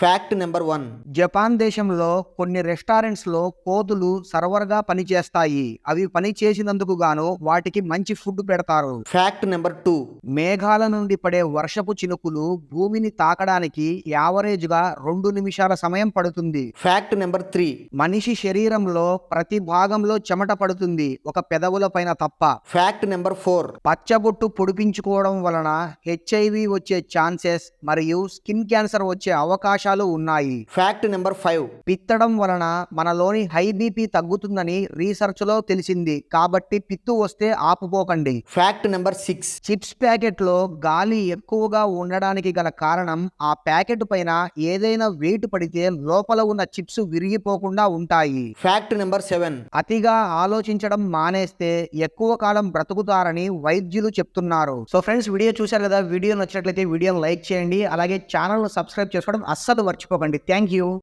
Fact number one Japan దేశంలో కొన్ని రెస్టారెంట్స్లో కోతులు సర్వర్గా పనిచేస్తాయి. అవి పని చేసినందుకు గాను వాటికి మంచి ఫుడ్ పెడతారు. ఫ్యాక్ట్ నెంబర్ టూ మేఘాల నుండి పడే వర్షపు చినుకులు భూమిని తాకడానికి యావరేజ్గా రెండు నిమిషాల సమయం పడుతుంది. ఫ్యాక్ట్ నెంబర్ త్రీ మనిషి శరీరంలో ప్రతి భాగంలో చెమట పడుతుంది ఒక పెదవుల పైన తప్ప. ఫ్యాక్ట్ నెంబర్ ఫోర్ పచ్చబొట్టు పొడిపించుకోవడం వలన హెచ్ఐవి వచ్చే ఛాన్సెస్ మరియు స్కిన్ క్యాన్సర్ వచ్చే అవకాశాలు ఉన్నాయి. ఫ్యాక్ట్ నెంబర్ ఫైవ్ పిత్తడం వలన మనలోని హై బీపీ తగ్గుతుందని రీసెర్చ్లో తెలిసింది కాబట్టి పిత్తు వస్తే ఆపుపోకండి ఫ్యాక్ట్ నెంబర్ సిక్స్ చిప్స్ ప్యాకెట్లో గాలి ఎక్కువగా ఉండడానికి గల కారణం ఆ ప్యాకెట్ పైన ఏదైనా వెయిట్ పడితే లోపల ఉన్న చిప్స్ విరిగిపోకుండా ఉంటాయి. ఫ్యాక్ట్ నెంబర్ సెవెన్ అతిగా ఆలోచించడం మానేస్తే ఎక్కువ కాలం బ్రతుకుతారని వైద్యులు చెప్తున్నారు. సో ఫ్రెండ్స్ వీడియో చూశారు కదా? వీడియో నచ్చినట్లయితే వీడియోని లైక్ చేయండి. అలాగే ఛానల్ సబ్స్క్రైబ్ చేసుకోవడం అస్సలు మర్చిపోకండి. Thank you.